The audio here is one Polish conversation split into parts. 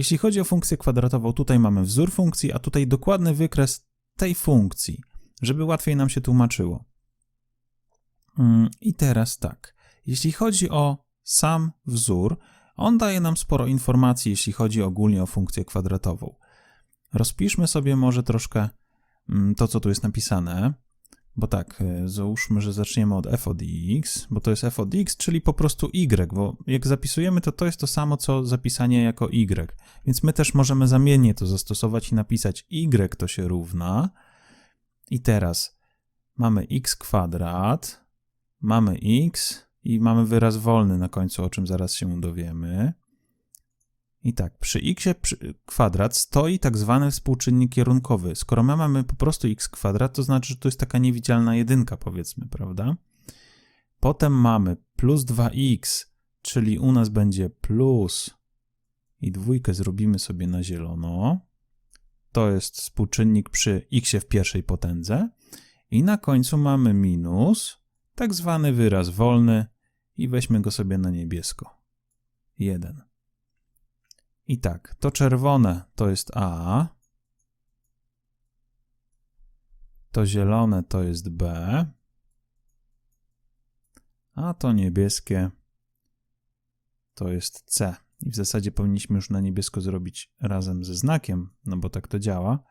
jeśli chodzi o funkcję kwadratową, tutaj mamy wzór funkcji, a tutaj dokładny wykres tej funkcji, żeby łatwiej nam się tłumaczyło. Mm, I teraz tak, jeśli chodzi o sam wzór, on daje nam sporo informacji, jeśli chodzi ogólnie o funkcję kwadratową. Rozpiszmy sobie może troszkę mm, to, co tu jest napisane. Bo tak, e, załóżmy, że zaczniemy od f od x, bo to jest f od x, czyli po prostu y, bo jak zapisujemy, to to jest to samo, co zapisanie jako y. Więc my też możemy zamiennie to zastosować i napisać y to się równa. I teraz mamy x kwadrat, mamy x i mamy wyraz wolny na końcu, o czym zaraz się dowiemy. I tak, przy x kwadrat stoi tak zwany współczynnik kierunkowy. Skoro my mamy po prostu x kwadrat, to znaczy, że to jest taka niewidzialna jedynka, powiedzmy, prawda? Potem mamy plus 2x, czyli u nas będzie plus i dwójkę zrobimy sobie na zielono. To jest współczynnik przy x w pierwszej potędze. I na końcu mamy minus, tak zwany wyraz wolny i weźmy go sobie na niebiesko. 1. I tak, to czerwone to jest A, to zielone to jest B, a to niebieskie to jest C. I w zasadzie powinniśmy już na niebiesko zrobić razem ze znakiem, no bo tak to działa.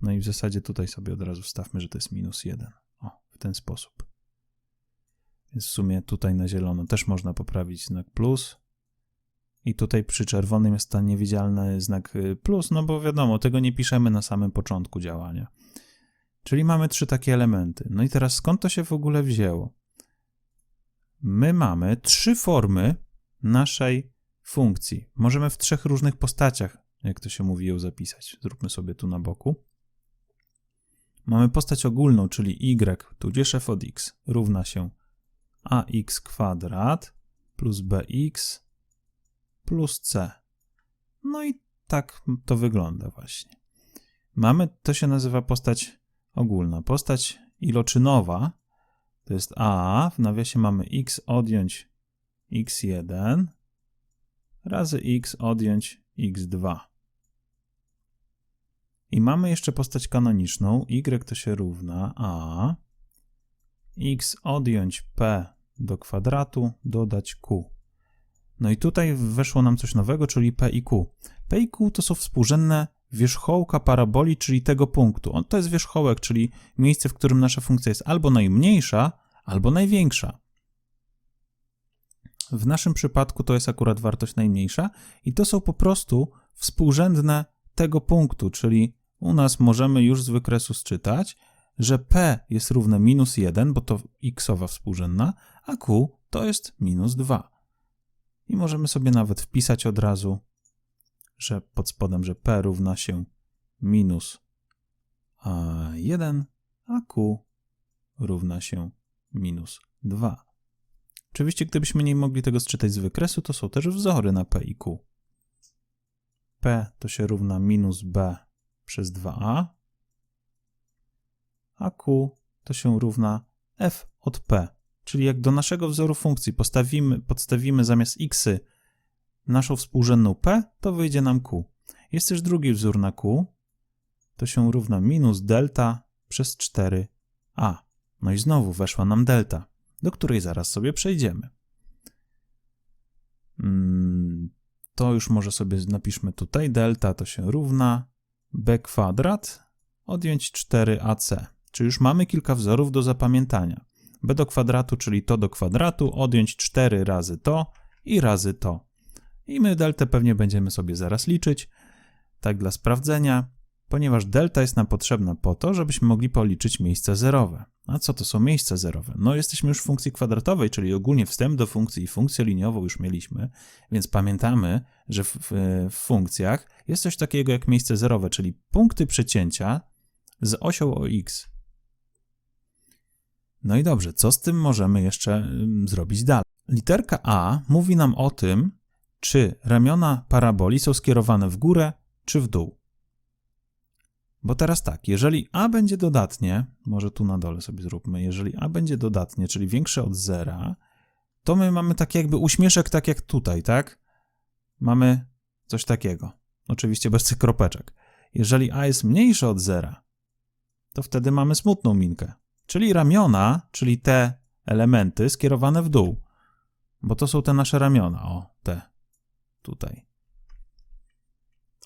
No i w zasadzie tutaj sobie od razu wstawmy, że to jest minus 1. O, w ten sposób. Więc w sumie tutaj na zielono też można poprawić znak plus, i tutaj przy czerwonym jest ten niewidzialny znak y, plus, no bo wiadomo, tego nie piszemy na samym początku działania. Czyli mamy trzy takie elementy. No i teraz skąd to się w ogóle wzięło? My mamy trzy formy naszej funkcji. Możemy w trzech różnych postaciach, jak to się mówi, ją zapisać. Zróbmy sobie tu na boku. Mamy postać ogólną, czyli y, tudzież f od x równa się ax kwadrat plus bx plus C. No i tak to wygląda właśnie. Mamy, to się nazywa postać ogólna. Postać iloczynowa to jest A, w nawiasie mamy x odjąć x1 razy x odjąć x2. I mamy jeszcze postać kanoniczną, y to się równa a, x odjąć p do kwadratu dodać q. No i tutaj weszło nam coś nowego, czyli P i Q. P i Q to są współrzędne wierzchołka paraboli, czyli tego punktu. On to jest wierzchołek, czyli miejsce, w którym nasza funkcja jest albo najmniejsza, albo największa. W naszym przypadku to jest akurat wartość najmniejsza i to są po prostu współrzędne tego punktu, czyli u nas możemy już z wykresu sczytać, że p jest równe minus 1, bo to xowa współrzędna, a q to jest minus 2. I możemy sobie nawet wpisać od razu, że pod spodem, że p równa się minus 1, a q równa się minus 2. Oczywiście, gdybyśmy nie mogli tego sczytać z wykresu, to są też wzory na p i q. p to się równa minus b przez 2a, a q to się równa f od p Czyli jak do naszego wzoru funkcji postawimy, podstawimy zamiast x naszą współrzędną p, to wyjdzie nam q. Jest też drugi wzór na q, to się równa minus delta przez 4a. No i znowu weszła nam delta, do której zaraz sobie przejdziemy. Mm, to już może sobie napiszmy tutaj. Delta to się równa b kwadrat odjąć 4ac. Czyli już mamy kilka wzorów do zapamiętania b do kwadratu, czyli to do kwadratu, odjąć 4 razy to i razy to. I my deltę pewnie będziemy sobie zaraz liczyć, tak dla sprawdzenia, ponieważ delta jest nam potrzebna po to, żebyśmy mogli policzyć miejsca zerowe. A co to są miejsca zerowe? No jesteśmy już w funkcji kwadratowej, czyli ogólnie wstęp do funkcji i funkcję liniową już mieliśmy, więc pamiętamy, że w, w, w funkcjach jest coś takiego jak miejsce zerowe, czyli punkty przecięcia z osią o x. No i dobrze, co z tym możemy jeszcze zrobić dalej? Literka A mówi nam o tym, czy ramiona paraboli są skierowane w górę czy w dół. Bo teraz tak, jeżeli a będzie dodatnie, może tu na dole sobie zróbmy, jeżeli a będzie dodatnie, czyli większe od zera, to my mamy taki jakby uśmieszek, tak jak tutaj, tak? Mamy coś takiego. Oczywiście bez tych kropeczek. Jeżeli a jest mniejsze od zera, to wtedy mamy smutną minkę. Czyli ramiona, czyli te elementy skierowane w dół. Bo to są te nasze ramiona. O, te. Tutaj.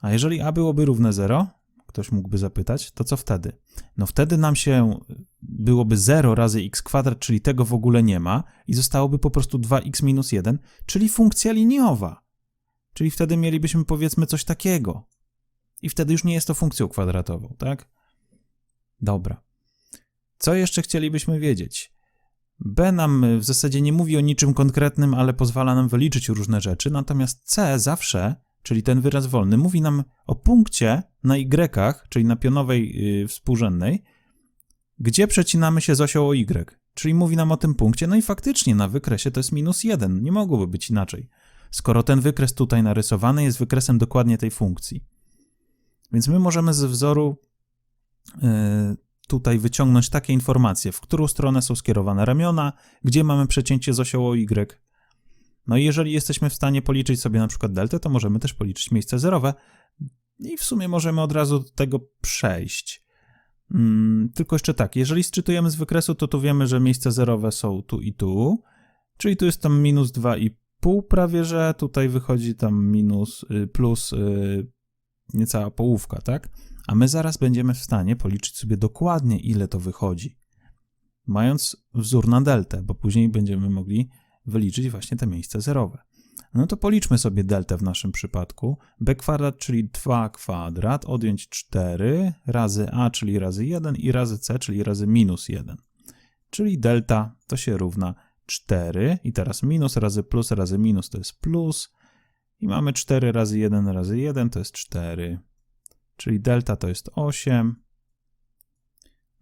A jeżeli a byłoby równe 0, ktoś mógłby zapytać, to co wtedy? No wtedy nam się byłoby 0 razy x kwadrat, czyli tego w ogóle nie ma i zostałoby po prostu 2x minus 1, czyli funkcja liniowa. Czyli wtedy mielibyśmy powiedzmy coś takiego. I wtedy już nie jest to funkcją kwadratową, tak? Dobra. Co jeszcze chcielibyśmy wiedzieć? B nam w zasadzie nie mówi o niczym konkretnym, ale pozwala nam wyliczyć różne rzeczy, natomiast C zawsze, czyli ten wyraz wolny, mówi nam o punkcie na Y, czyli na pionowej yy, współrzędnej, gdzie przecinamy się z osią o Y. Czyli mówi nam o tym punkcie, no i faktycznie na wykresie to jest minus 1, nie mogłoby być inaczej, skoro ten wykres tutaj narysowany jest wykresem dokładnie tej funkcji. Więc my możemy ze wzoru yy, tutaj wyciągnąć takie informacje, w którą stronę są skierowane ramiona, gdzie mamy przecięcie z osią o Y. No i jeżeli jesteśmy w stanie policzyć sobie na przykład deltę, to możemy też policzyć miejsce zerowe i w sumie możemy od razu do tego przejść. Hmm, tylko jeszcze tak, jeżeli sczytujemy z wykresu, to tu wiemy, że miejsca zerowe są tu i tu, czyli tu jest tam minus 2,5 prawie, że tutaj wychodzi tam minus, y, plus yy, niecała połówka, tak? A my zaraz będziemy w stanie policzyć sobie dokładnie, ile to wychodzi, mając wzór na deltę, bo później będziemy mogli wyliczyć właśnie te miejsca zerowe. No to policzmy sobie deltę w naszym przypadku. b kwadrat, czyli 2 kwadrat, odjąć 4 razy a, czyli razy 1 i razy c, czyli razy minus 1. Czyli delta to się równa 4 i teraz minus razy plus razy minus to jest plus i mamy 4 razy 1 razy 1 to jest 4 czyli delta to jest 8.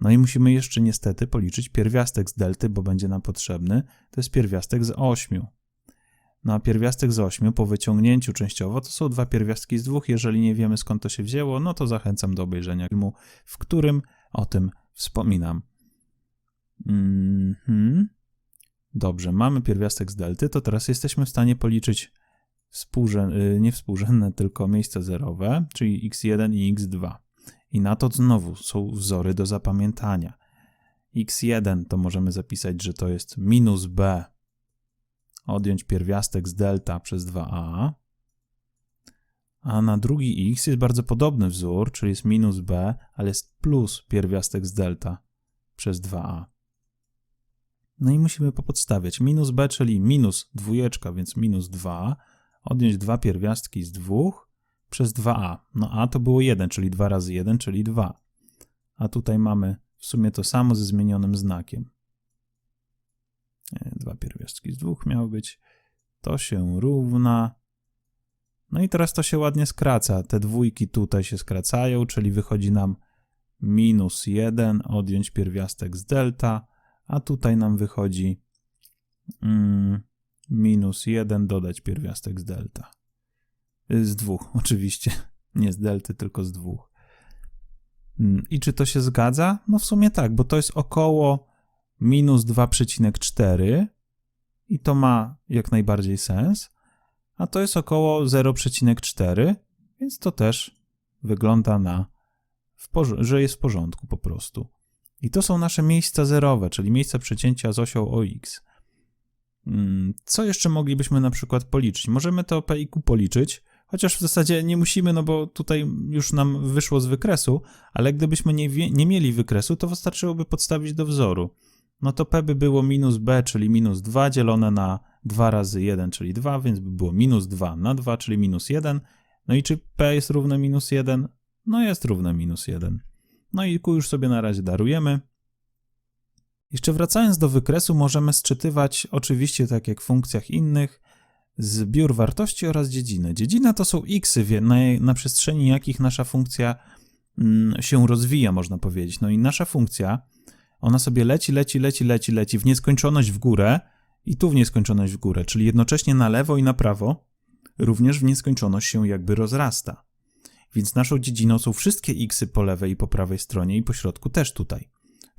No i musimy jeszcze niestety policzyć pierwiastek z delty, bo będzie nam potrzebny. To jest pierwiastek z 8. No a pierwiastek z 8 po wyciągnięciu częściowo to są dwa pierwiastki z dwóch. Jeżeli nie wiemy skąd to się wzięło, no to zachęcam do obejrzenia filmu, w którym o tym wspominam. -hmm. Dobrze, mamy pierwiastek z delty, to teraz jesteśmy w stanie policzyć współrzędne, nie współrzędne, tylko miejsca zerowe, czyli x1 i x2. I na to znowu są wzory do zapamiętania. x1 to możemy zapisać, że to jest minus b, odjąć pierwiastek z delta przez 2a, a na drugi x jest bardzo podobny wzór, czyli jest minus b, ale jest plus pierwiastek z delta przez 2a. No i musimy popodstawiać. Minus b, czyli minus dwójeczka, więc minus 2, odjąć dwa pierwiastki z dwóch przez 2a. No a to było 1, czyli 2 razy 1, czyli 2. A tutaj mamy w sumie to samo ze zmienionym znakiem. Dwa pierwiastki z dwóch miały być. To się równa. No i teraz to się ładnie skraca. Te dwójki tutaj się skracają, czyli wychodzi nam minus 1 odjąć pierwiastek z delta, a tutaj nam wychodzi mm, minus 1 dodać pierwiastek z delta. Z dwóch, oczywiście. Nie z delty, tylko z dwóch. Mm, I czy to się zgadza? No w sumie tak, bo to jest około minus 2,4 i to ma jak najbardziej sens, a to jest około 0,4, więc to też wygląda na, że jest w porządku po prostu. I to są nasze miejsca zerowe, czyli miejsca przecięcia z osią OX. Mm, co jeszcze moglibyśmy na przykład policzyć? Możemy to P i Q policzyć, chociaż w zasadzie nie musimy, no bo tutaj już nam wyszło z wykresu, ale gdybyśmy nie, nie mieli wykresu, to wystarczyłoby podstawić do wzoru. No to P by było minus B, czyli minus 2 dzielone na 2 razy 1, czyli 2, więc by było minus 2 na 2, czyli minus 1. No i czy P jest równe minus 1? No jest równe minus 1. No i Q już sobie na razie darujemy. Jeszcze wracając do wykresu, możemy sczytywać, oczywiście tak jak w funkcjach innych, zbiór wartości oraz dziedzinę. Dziedzina to są xy, na, na przestrzeni jakich nasza funkcja mm, się rozwija, można powiedzieć. No i nasza funkcja, ona sobie leci, leci, leci, leci, leci w nieskończoność w górę i tu w nieskończoność w górę, czyli jednocześnie na lewo i na prawo, również w nieskończoność się jakby rozrasta. Więc naszą dziedziną są wszystkie xy po lewej i po prawej stronie i po środku też tutaj.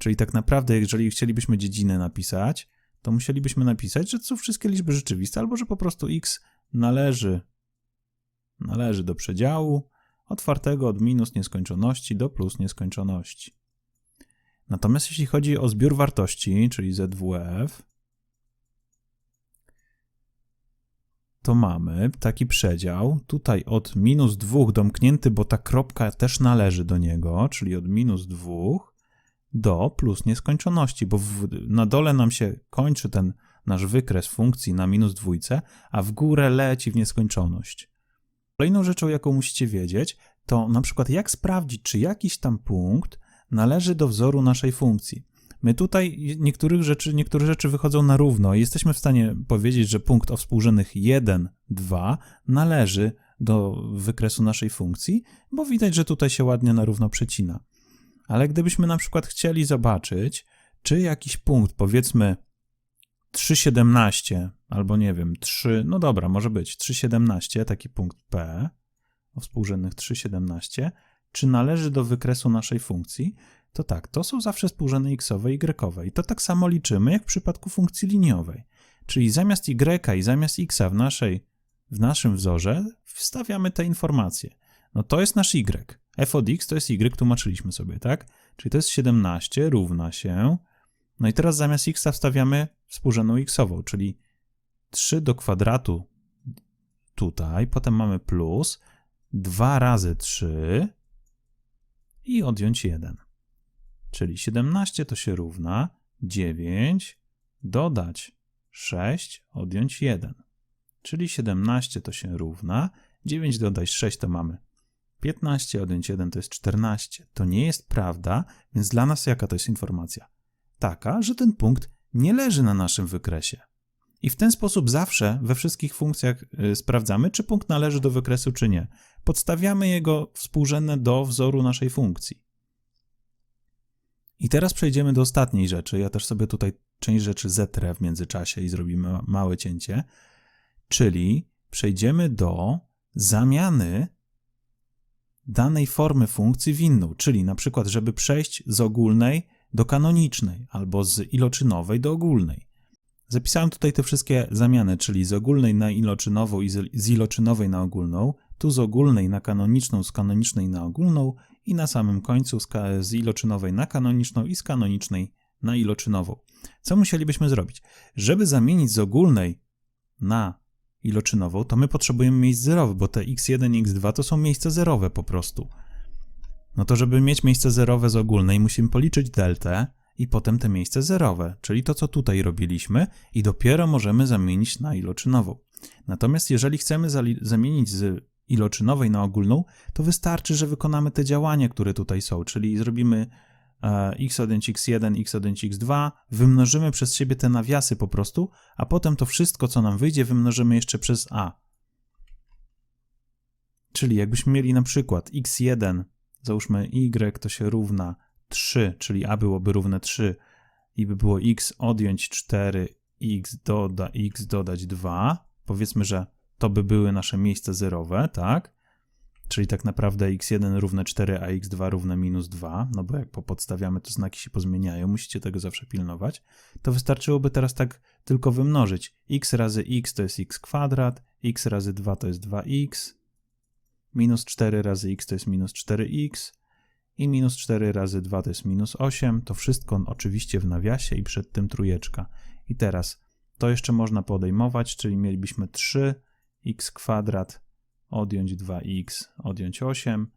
Czyli tak naprawdę, jeżeli chcielibyśmy dziedzinę napisać, to musielibyśmy napisać, że to są wszystkie liczby rzeczywiste, albo że po prostu x należy, należy do przedziału, otwartego od minus nieskończoności do plus nieskończoności. Natomiast jeśli chodzi o zbiór wartości, czyli ZWF, to mamy taki przedział, tutaj od minus 2 domknięty, bo ta kropka też należy do niego, czyli od minus 2 do plus nieskończoności, bo w, na dole nam się kończy ten nasz wykres funkcji na minus dwójce, a w górę leci w nieskończoność. Kolejną rzeczą, jaką musicie wiedzieć, to na przykład jak sprawdzić, czy jakiś tam punkt należy do wzoru naszej funkcji. My tutaj niektórych rzeczy, niektóre rzeczy wychodzą na równo i jesteśmy w stanie powiedzieć, że punkt o współrzędnych 1, 2 należy do wykresu naszej funkcji, bo widać, że tutaj się ładnie na równo przecina. Ale gdybyśmy na przykład chcieli zobaczyć, czy jakiś punkt, powiedzmy 3,17 albo nie wiem, 3, no dobra, może być 3,17, taki punkt P o współrzędnych 3,17, czy należy do wykresu naszej funkcji, to tak, to są zawsze współrzędne xowe i y. I to tak samo liczymy jak w przypadku funkcji liniowej. Czyli zamiast y i zamiast x w, naszej, w naszym wzorze wstawiamy te informacje. No to jest nasz y. f od x to jest y, tłumaczyliśmy sobie, tak? Czyli to jest 17 równa się. No i teraz zamiast x wstawiamy współrzędną xową, czyli 3 do kwadratu tutaj, potem mamy plus 2 razy 3 i odjąć 1. Czyli 17 to się równa 9 dodać 6 odjąć 1. Czyli 17 to się równa 9 dodać 6 to mamy 15 odjąć 1 to jest 14. To nie jest prawda, więc dla nas jaka to jest informacja? Taka, że ten punkt nie leży na naszym wykresie. I w ten sposób zawsze we wszystkich funkcjach y, sprawdzamy, czy punkt należy do wykresu, czy nie. Podstawiamy jego współrzędne do wzoru naszej funkcji. I teraz przejdziemy do ostatniej rzeczy. Ja też sobie tutaj część rzeczy zetrę w międzyczasie i zrobimy małe cięcie. Czyli przejdziemy do zamiany danej formy funkcji w inną. Czyli na przykład, żeby przejść z ogólnej do kanonicznej albo z iloczynowej do ogólnej. Zapisałem tutaj te wszystkie zamiany, czyli z ogólnej na iloczynową i z iloczynowej na ogólną, tu z ogólnej na kanoniczną, z kanonicznej na ogólną i na samym końcu z, iloczynowej na kanoniczną i z kanonicznej na iloczynową. Co musielibyśmy zrobić? Żeby zamienić z ogólnej na iloczynową, to my potrzebujemy miejsc zerowych, bo te x1 i x2 to są miejsca zerowe po prostu. No to żeby mieć miejsce zerowe z ogólnej, musimy policzyć deltę i potem te miejsce zerowe, czyli to, co tutaj robiliśmy i dopiero możemy zamienić na iloczynową. Natomiast jeżeli chcemy zamienić z iloczynowej na ogólną, to wystarczy, że wykonamy te działania, które tutaj są, czyli zrobimy x1, x1, x1, x2, wymnożymy przez siebie te nawiasy po prostu, a potem to wszystko, co nam wyjdzie, wymnożymy jeszcze przez a. Czyli jakbyśmy mieli na przykład x1, załóżmy y to się równa 3, czyli a byłoby równe 3 i by było x odjąć 4, x doda, x dodać 2, powiedzmy, że to by były nasze miejsca zerowe, tak? Czyli tak naprawdę x1 równe 4, a x2 równe minus 2, no bo jak popodstawiamy, to znaki się pozmieniają, musicie tego zawsze pilnować, to wystarczyłoby teraz tak tylko wymnożyć. x razy x to jest x kwadrat, x razy 2 to jest 2x, minus 4 razy x to jest minus 4x i minus 4 razy 2 to jest minus 8. To wszystko oczywiście w nawiasie i przed tym trójeczka. I teraz to jeszcze można podejmować, czyli mielibyśmy 3 x kwadrat odjąć 2x, odjąć 8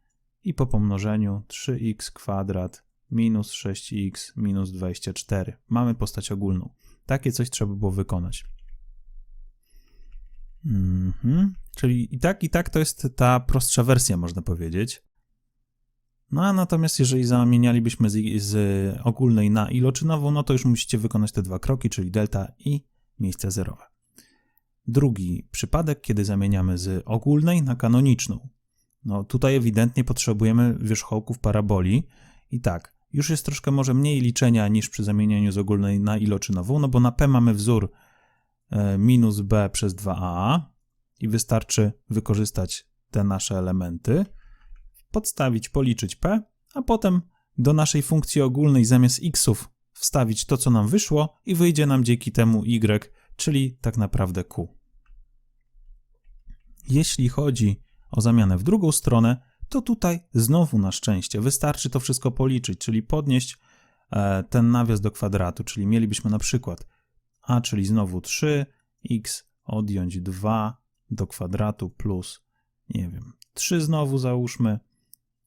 i po pomnożeniu 3x kwadrat minus 6x minus 24. Mamy postać ogólną. Takie coś trzeba było wykonać. Mhm. Czyli i tak, i tak to jest ta prostsza wersja, można powiedzieć. No a natomiast jeżeli zamienialibyśmy z, z ogólnej na iloczynową, no to już musicie wykonać te dwa kroki, czyli delta i miejsce zerowe. Drugi przypadek, kiedy zamieniamy z ogólnej na kanoniczną. No tutaj ewidentnie potrzebujemy wierzchołków paraboli i tak, już jest troszkę może mniej liczenia niż przy zamienianiu z ogólnej na iloczynową, no bo na P mamy wzór e, minus B przez 2a i wystarczy wykorzystać te nasze elementy, podstawić, policzyć P, a potem do naszej funkcji ogólnej zamiast xów wstawić to, co nam wyszło i wyjdzie nam dzięki temu y, czyli tak naprawdę q. Jeśli chodzi o zamianę w drugą stronę, to tutaj znowu na szczęście wystarczy to wszystko policzyć, czyli podnieść e, ten nawias do kwadratu, czyli mielibyśmy na przykład a, czyli znowu 3, x odjąć 2 do kwadratu plus, nie wiem, 3 znowu załóżmy,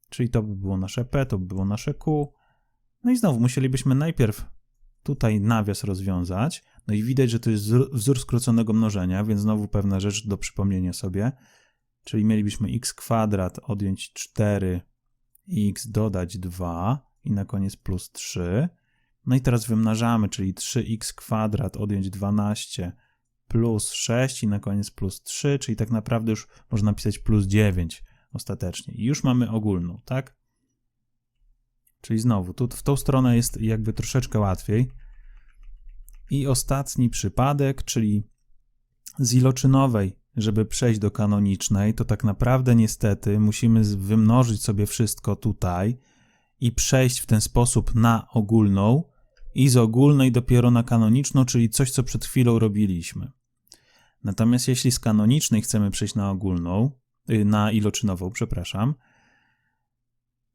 czyli to by było nasze p, to by było nasze q. No i znowu musielibyśmy najpierw tutaj nawias rozwiązać, no i widać, że to jest wzór- skróconego mnożenia, więc znowu pewna rzecz do przypomnienia sobie, czyli mielibyśmy x kwadrat odjąć 4, x dodać 2 i na koniec plus 3. No i teraz wymnażamy, czyli 3x kwadrat odjąć 12 plus 6 i na koniec plus 3, czyli tak naprawdę już można napisać plus 9 ostatecznie. I już mamy ogólną, tak? Czyli znowu, tu w tą stronę jest jakby troszeczkę łatwiej. I ostatni przypadek, czyli z iloczynowej, żeby przejść do kanonicznej, to tak naprawdę niestety musimy wymnożyć sobie wszystko tutaj i przejść w ten sposób na ogólną i z ogólnej dopiero na kanoniczną, czyli coś, co przed chwilą robiliśmy. Natomiast jeśli z kanonicznej chcemy przejść na ogólną, y, na iloczynową, przepraszam,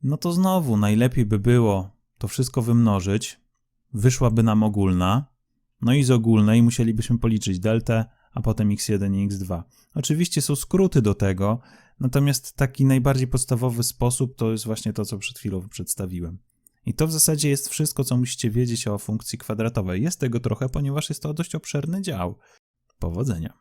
no to znowu najlepiej by było to wszystko wymnożyć, wyszłaby nam ogólna, no i z ogólnej musielibyśmy policzyć deltę, a potem x1 i x2. Oczywiście są skróty do tego, natomiast taki najbardziej podstawowy sposób to jest właśnie to, co przed chwilą przedstawiłem. I to w zasadzie jest wszystko, co musicie wiedzieć o funkcji kwadratowej. Jest tego trochę, ponieważ jest to dość obszerny dział. Powodzenia.